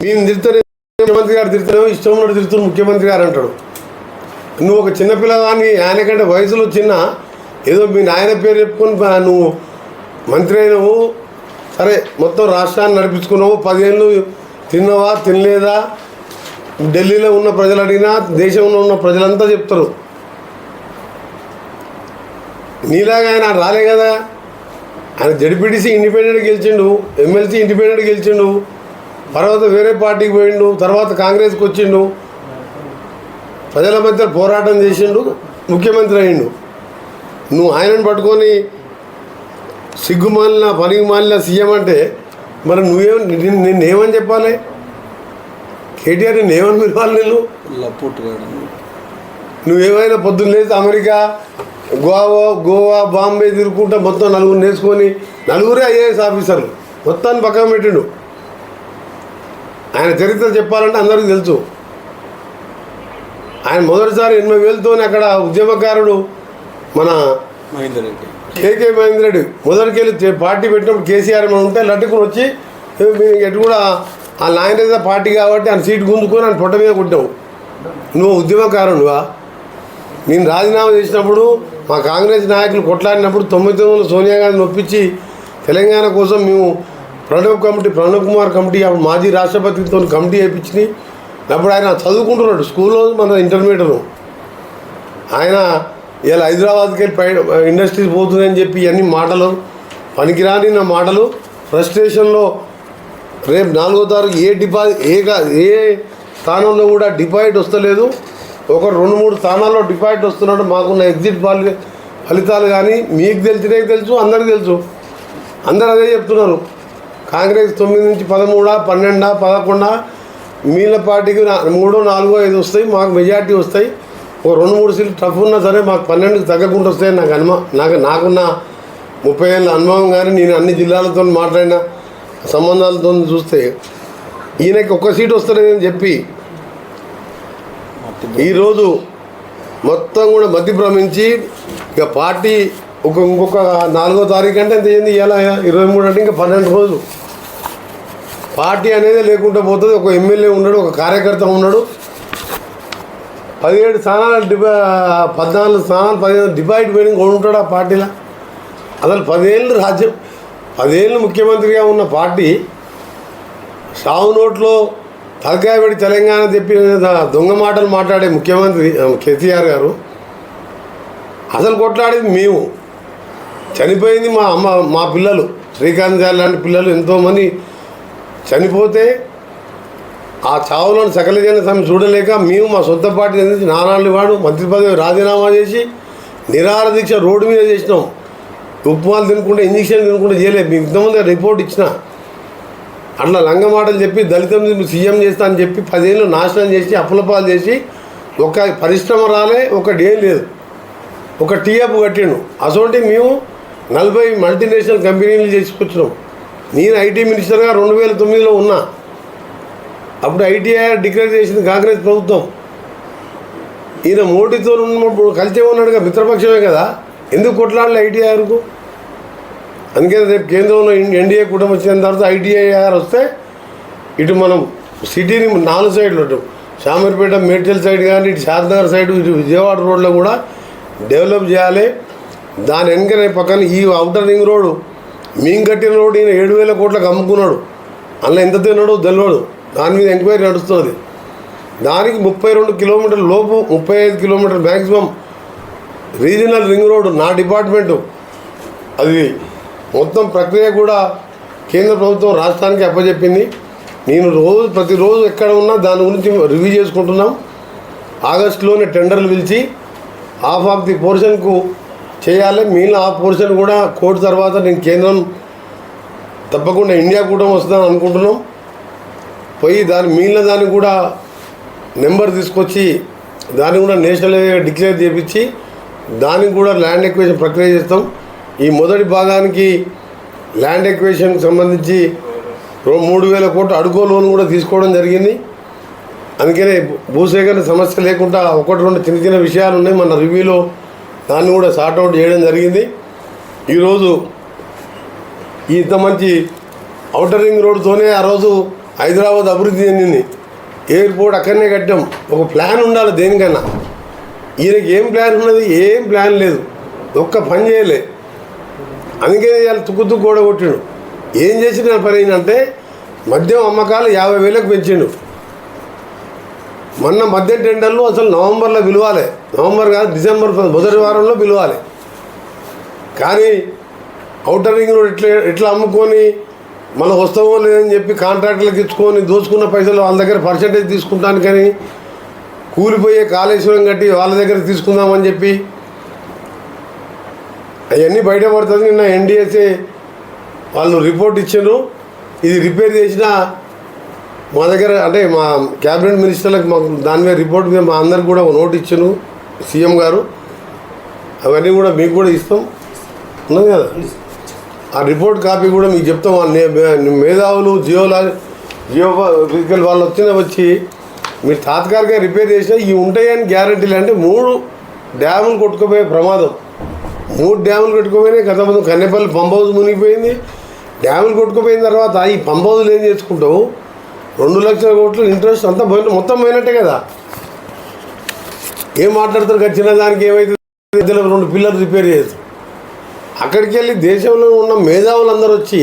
మేము తిరుగుతారు ముఖ్యమంత్రి గారు తిరుగుతారు ఇష్టం ఉన్నట్టు తిరుగుతున్న ముఖ్యమంత్రి గారు అంటాడు. నువ్వు ఒక చిన్న పిల్లవాడిని ఆయన కంటే వయసులో చిన్న ఏదో మీ నాయన పేరు చెప్పుకొని నువ్వు మంత్రి అయినవు సరే మొత్తం రాష్ట్రాన్ని నడిపించుకున్నావు పదిహేను తిన్నావా తినలేదా ఢిల్లీలో ఉన్న ప్రజలు అడిగినా దేశంలో ఉన్న ప్రజలంతా చెప్తారు. నీలాగా ఆయన రాలే కదా. ఆయన జడిపిడిసి ఇండిపెండెంట్ గెలిచిండు ఎమ్మెల్సీ ఇండిపెండెంట్ గెలిచిండు తర్వాత వేరే పార్టీకి పోయిండు తర్వాత కాంగ్రెస్కి వచ్చిండు. ప్రజల మధ్య పోరాటం చేసిండు ముఖ్యమంత్రి అయిండు నువ్వు ఆయనను పట్టుకొని సిగ్గుమాలిన పనికి మాలిన సీఎం అంటే మరి నువ్వేం నిన్ను- నిన్నేమని చెప్పాలి? కేటీఆర్ నిన్ను ఏమని పిలవాలి నేను నువ్వేమైనా పొద్దున్న అమెరికా గోవా గోవా బాంబే తిరుగుకుంటా మొత్తం నలుగురు నేర్చుకొని నలుగురే ఐఏఎస్ ఆఫీసర్లు. మొత్తాన్ని పక్కన పెట్టిండు. ఆయన చరిత్ర చెప్పాలంటే అందరికీ తెలుసు. ఆయన మొదటిసారి ఎనభై వేలతో అక్కడ ఉద్యమకారుడు మన మహేందర్ రెడ్డి. కేకే మహేందర్ రెడ్డి మొదటికెళ్ళి పార్టీ పెట్టినప్పుడు కేసీఆర్ ఏమైనా ఉంటే లట్టుకుని వచ్చి "ఏ, మీ ఎటు కూడా ఆ నాయన పార్టీ కాబట్టి ఆయన సీటు గుంజుకొని ఆయన పొట్ట మీద కొట్టావు నువ్వు ఉద్యమకారుడువా? నేను రాజీనామా చేసినప్పుడు మా కాంగ్రెస్ నాయకులు కొట్లాడినప్పుడు తొమ్మిది తొమ్మిది సోనియా గాంధీని ఒప్పించి తెలంగాణ కోసం మేము ప్రణవ్ కమిటీ ప్రణవ్ కుమార్ కమిటీ అప్పుడు మాజీ రాష్ట్రపతితో కమిటీ వేయించింది అప్పుడు ఆయన చదువుకుంటున్నాడు స్కూల్లో మన ఇంటర్మీడియట్. ఆయన ఇలా హైదరాబాద్కి వెళ్ళి పై ఇండస్ట్రీస్ పోతుందని చెప్పి ఇవన్నీ మాటలు పనికిరాని నా మాటలు. ఫ్రస్ట్రేషన్లో రేపు నాలుగో తారీఖు ఏ డిపాజిట్ ఏ ఏ స్థానంలో కూడా డిపాజిట్ వస్తలేదు. ఒక రెండు మూడు స్థానాల్లో డిపాజిట్ వస్తున్నాడు. మాకున్న ఎగ్జిట్ ఫలితాలు కానీ మీకు తెలిసినవి తెలుసు అందరికీ తెలుసు. అందరు అదే చెప్తున్నారు. కాంగ్రెస్ తొమ్మిది నుంచి పదమూడా పన్నెండా పదకొండా మీల పార్టీకి మూడో నాలుగో ఐదు వస్తాయి మాకు మెజార్టీ వస్తాయి. ఒక రెండు మూడు సీట్లు టఫ్ ఉన్నా సరే మాకు పన్నెండుకి తగ్గకుండా వస్తాయి నాకు అనుమా నాకు నాకున్న ముప్పై ఏళ్ళ అనుభవం కానీ నేను అన్ని జిల్లాలతో మాట్లాడిన సంబంధాలతో చూస్తే ఈయనకి ఒక్క సీట్ వస్తుందని చెప్పి ఈరోజు మొత్తం కూడా మతి భ్రమించి ఇక పార్టీ ఒక ఇంకొక నాలుగో తారీఖు అంటే ఎంత అయింది? ఇలా ఇరవై మూడు అంటే ఇంకా పన్నెండు రోజులు. పార్టీ అనేది లేకుండా పోతుంది. ఒక ఎమ్మెల్యే ఉన్నాడు ఒక కార్యకర్త ఉన్నాడు. పదిహేడు స్థానాలు డిబా పద్నాలుగు స్థానాలు పదిహేను డిపాయిట్ పోయిన ఉంటాడు ఆ పార్టీలో. అసలు పదేళ్ళు రాజ్యం పదేళ్ళు ముఖ్యమంత్రిగా ఉన్న పార్టీ షావు నోట్లో తలకాయ పెట్టి తెలంగాణ చెప్పి దొంగ మాటలు మాట్లాడే ముఖ్యమంత్రి కేసీఆర్ గారు అసలు కొట్లాడేది మేము. చనిపోయింది మా అమ్మ మా పిల్లలు. శ్రీకాంత్ గారు లాంటి పిల్లలు ఎంతోమంది చనిపోతే ఆ చావులను సకల సమయం చూడలేక మేము మా సొంత పార్టీ నుంచి నానాళ్ళు వాడు మంత్రి పదవి రాజీనామా చేసి నిరాహార దీక్ష రోడ్డు మీద చేసినాం. ఉప్మాలు తినకుండా ఇంజక్షన్ తినకుండా చేయలేదు. మీకు ఇంతకుముందు రిపోర్ట్ ఇచ్చిన. అట్లా లంగమాటలు చెప్పి దళితం సీఎం చేస్తా అని చెప్పి పదేళ్ళు నాశనం చేసి అప్పులపాలు చేసి ఒక పరిశ్రమ రాలే ఒకటి ఏం లేదు. ఒక టీఎఫ్ కట్టిండు. అసోంటి మేము నలభై మల్టీనేషనల్ కంపెనీలు చేసుకొచ్చినాం నేను ఐటీ మినిస్టర్గా రెండు వేల తొమ్మిదిలో ఉన్నా. అప్పుడు ఐటీఐ డిక్లేర్ చేసింది కాంగ్రెస్ ప్రభుత్వం. ఈయన మోడీతో ఉన్నప్పుడు కలిసే ఉన్నాడుగా మిత్రపక్షమే కదా. ఎందుకు కొట్లాడలే ఐటీఐఆర్కు అందుకే రేపు కేంద్రంలో ఎన్- ఎన్డీఏ కుటుంబం వచ్చిన తర్వాత ఐటీఐఆర్ వస్తే ఇటు మనం సిటీని నాలుగు సైడ్లు ఇటు శామర్పేట మేడ్చల్ సైడ్ కానీ ఇటు శారనగర్ సైడ్ ఇటు విజయవాడ రోడ్లో కూడా డెవలప్ చేయాలి. దాని వెనకనే పక్కన ఈ అవుటర్ రింగ్ రోడ్డు మేము కట్టిన రోడ్డు ఈయన ఏడు వేల కోట్లకు అమ్ముకున్నాడు. అందులో ఎంత తిన్నాడో తెలియడు దాని మీద ఎంక్వైరీ నడుస్తుంది దానికి ముప్పై రెండు కిలోమీటర్ల లోపు ముప్పై ఐదు kilometre maximum regional ring road నా డిపార్ట్మెంటు. అది మొత్తం ప్రక్రియ కూడా కేంద్ర ప్రభుత్వం రాష్ట్రానికి అప్పచెప్పింది నేను రోజు ప్రతిరోజు ఎక్కడ ఉన్నా దాని గురించి రివ్యూ చేసుకుంటున్నాం. ఆగస్టులోనే టెండర్లు పిలిచి హాఫ్ ఆఫ్ ది పోర్షన్కు చేయాలి. మిగిలిన ఆ పోర్షన్ కూడా కోర్టు తర్వాత నేను కేంద్రం తప్పకుండా ఇండియా కూడా వస్తుందని అనుకుంటున్నాం. పోయి దాని మిగిలిన దాన్ని కూడా నెంబర్ తీసుకొచ్చి దాన్ని కూడా నేషనల్ డిక్లేర్ చేపించి దానికి కూడా ల్యాండ్ ఎక్వేషన్ ప్రక్రియ చేస్తాం. ఈ మొదటి భాగానికి ల్యాండ్ ఎక్వేషన్కి సంబంధించి మూడు వేల కోట్ల అడుగో లోన్ కూడా తీసుకోవడం జరిగింది. అందుకనే భూసేకరణ సమస్య లేకుండా ఒకటి రెండు చిన్న చిన్న విషయాలు ఉన్నాయి. మన రివ్యూలో దాన్ని కూడా సార్ట్అవుట్ చేయడం జరిగింది. ఈరోజు ఇంత మంచి ఔటర్ రింగ్ రోడ్తోనే ఆ రోజు హైదరాబాద్ అభివృద్ధి చెందింది. ఎయిర్పోర్ట్ అక్కడనే కట్టాం. ఒక ప్లాన్ ఉండాలి దేనికన్నా ఈయనకి ఏం ప్లాన్ ఉన్నది ఏం ప్లాన్ లేదు. ఒక్క పని చేయలే. అందుకే వాళ్ళు తుక్కు తుక్కు కూడా కొట్టిండు ఏం చేసిన పని అంటే మద్యం అమ్మకాలు యాభై వేలకు పెంచిండు. మొన్న మధ్య టెండర్లు అసలు నవంబర్లో పిలవాలి. నవంబర్ కాదు డిసెంబర్ మొదటి వారంలో పిలవాలి. కానీ అవుటర్ రింగ్ రోడ్ ఎట్లా ఎట్లా అమ్ముకొని మళ్ళీ వస్తామో లేదని చెప్పి కాంట్రాక్టులకు ఇచ్చుకొని దోచుకున్న పైసలు వాళ్ళ దగ్గర పర్సంటేజ్ తీసుకుంటాను కానీ కూలిపోయే కాళేశ్వరం కట్టి వాళ్ళ దగ్గర తీసుకుందామని చెప్పి అవన్నీ బయటపడుతుంది. నిన్న ఎన్డిఎస్ఏ వాళ్ళు రిపోర్ట్ ఇచ్చారు ఇది రిపేర్ చేసిన మా దగ్గర అంటే మా క్యాబినెట్ మినిస్టర్లకు మాకు దాని మీద రిపోర్ట్ మీద మా అందరికి కూడా ఒక నోట్ ఇచ్చాను సీఎం గారు. అవన్నీ కూడా మీకు కూడా ఇస్తాం. ఉన్నాం కదా? ఆ రిపోర్ట్ కాపీ కూడా మీకు చెప్తాం. ఆ మే- మేధావులు జియోలా జియో ఫిజికల్ వాళ్ళు వచ్చిన వచ్చి మీరు తాత్కాలిక రిపేర్ చేసినా ఇవి ఉంటాయని గ్యారంటీలు అంటే మూడు డ్యాములు కొట్టుకుపోయే ప్రమాదం. మూడు డ్యాములు కొట్టుకుపోయినాయి. గత ముందు కన్నెపల్లి పంప్ హౌస్ మునిగిపోయింది. డ్యాములు కొట్టుకుపోయిన తర్వాత ఈ పంప్ హౌస్లు ఏం చేసుకుంటావు? రెండు లక్షల కోట్లు ఇంట్రెస్ట్ అంతా పోయిన మొత్తం పోయినట్టే కదా. ఏం మాట్లాడతారు కదా చిన్న దానికి ఏమైతే రెండు పిల్లలు రిపేర్ చేయదు అక్కడికి వెళ్ళి దేశంలో ఉన్న మేధావులందరూ వచ్చి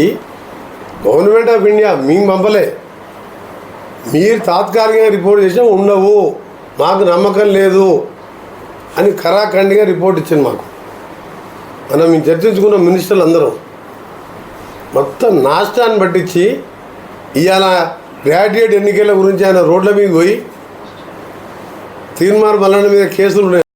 గవర్నమెంట్ ఆఫ్ ఇండియా మేము పంపలే. మీరు తాత్కాలికంగా రిపోర్ట్ చేసినా ఉండవు. మాకు నమ్మకం లేదు అని కరాఖండిగా రిపోర్ట్ ఇచ్చింది మాకు. మనం మేము చర్చించుకున్న మినిస్టర్లు అందరం. మొత్తం నాష్టాన్ని పట్టించి ఇవాళ గ్రాడ్యుయేట్ ఎన్నికల గురించి ఆయన రోడ్ల మీద పోయి తీర్మార్ మల్లన్న మీద కేసులు ఉన్నాయి.